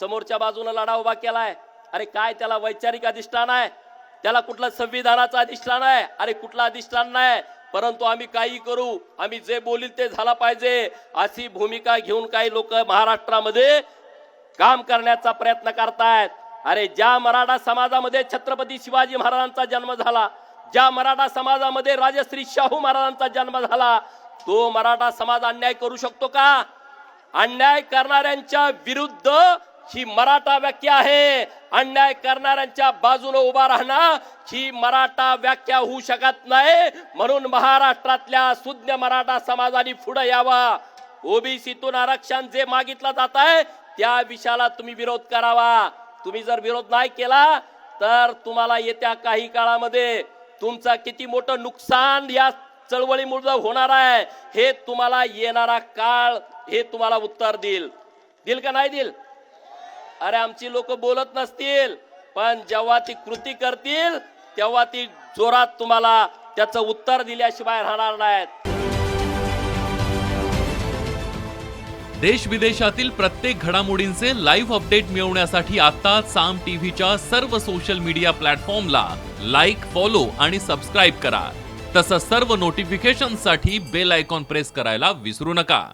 समोरच्या बाजूने लढा उभा केलाय. अरे काय त्याला वैचारिक अधिष्ठान आहे? त्याला कुठलं संविधानाचं अधिष्ठान आहे? अरे कुठलं अधिष्ठान नाही? परंतु आम्ही काही करू. आम्ही जे बोलील ते झाला पाहिजे. अशी भूमिका घेऊन काही लोक महाराष्ट्रामध्ये काम करण्याचा प्रयत्न करतायत. अरे ज्या मराठा समाजामध्ये छत्रपती शिवाजी महाराजांचा जन्म झाला ज्या मराठा समाजामध्ये राजश्री शाहू महाराजांचा जन्म झाला तो मराठा समाज अन्याय करू शकतो का? अन्याय करणाऱ्यांच्या विरुद्ध ही मराठा व्याख्या आहे. अन्याय करणाऱ्यांच्या बाजूने उभा राहणं ही मराठा व्याख्या होऊ शकत नाही. म्हणून महाराष्ट्रातल्या सुज्ञ मराठा समाजाने पुढे यावा. ओबीसीतून आरक्षण जे मागितलं जात आहे त्या विषयाला तुम्ही विरोध करावा. तुम्ही जर विरोध नाही केला तर तुम्हाला येत्या काही काळामध्ये तुमचं किती मोठं नुकसान या चळवळीमुळे होणार आहे हे तुम्हाला येणारा काळ हे तुम्हाला उत्तर देईल. दिल का नाही दिल अरे आमची लोक बोलत नसतील पण जेव्हा ती कृती करतील तेव्हा ती जोरात तुम्हाला त्याचं उत्तर दिल्याशिवाय राहणार नाहीत. देश विदेशातील प्रत्येक घडामोडींचे लाईव्ह अपडेट मिळवण्यासाठी आता साम टीव्हीच्या सर्व सोशल मीडिया प्लॅटफॉर्मला लाईक फॉलो आणि सबस्क्राईब करा. तसंच सर्व नोटिफिकेशनसाठी बेल आयकॉन प्रेस करायला विसरू नका.